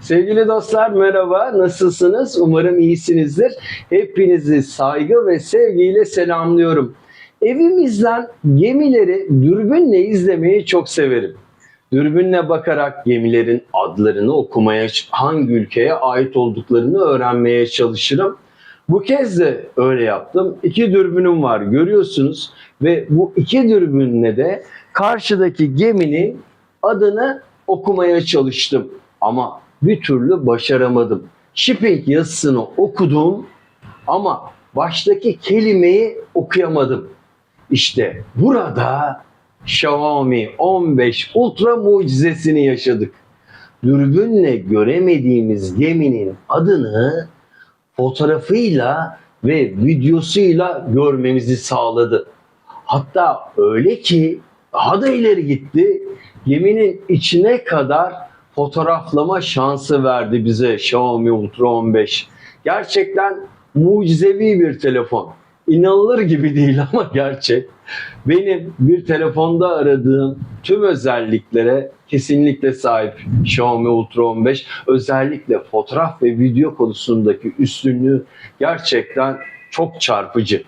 Sevgili dostlar merhaba, nasılsınız? Umarım iyisinizdir. Hepinizi saygı ve sevgiyle selamlıyorum. Evimizden gemileri dürbünle izlemeyi çok severim. Dürbünle bakarak gemilerin adlarını okumaya, hangi ülkeye ait olduklarını öğrenmeye çalışırım. Bu kez de öyle yaptım. İki dürbünüm var görüyorsunuz ve bu iki dürbünle de karşıdaki geminin adını okumaya çalıştım. Ama bir türlü başaramadım. Shipping yazısını okudum ama baştaki kelimeyi okuyamadım. İşte burada Xiaomi 15 Ultra mucizesini yaşadık. Dürbünle göremediğimiz geminin adını fotoğrafıyla ve videosuyla görmemizi sağladı. Hatta öyle ki daha da ileri gitti. Geminin içine kadar fotoğraflama şansı verdi bize Xiaomi Ultra 15. Gerçekten mucizevi bir telefon. İnanılır gibi değil ama gerçek. Benim bir telefonda aradığım tüm özelliklere kesinlikle sahip Xiaomi Ultra 15. Özellikle fotoğraf ve video konusundaki üstünlüğü gerçekten çok çarpıcı.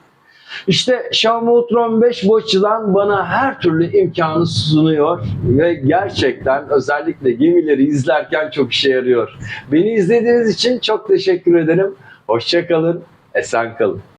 İşte Xiaomi Ultra 15 bu açıdan bana her türlü imkanı sunuyor ve gerçekten özellikle gemileri izlerken çok işe yarıyor. Beni izlediğiniz için çok teşekkür ederim. Hoşçakalın, esen kalın.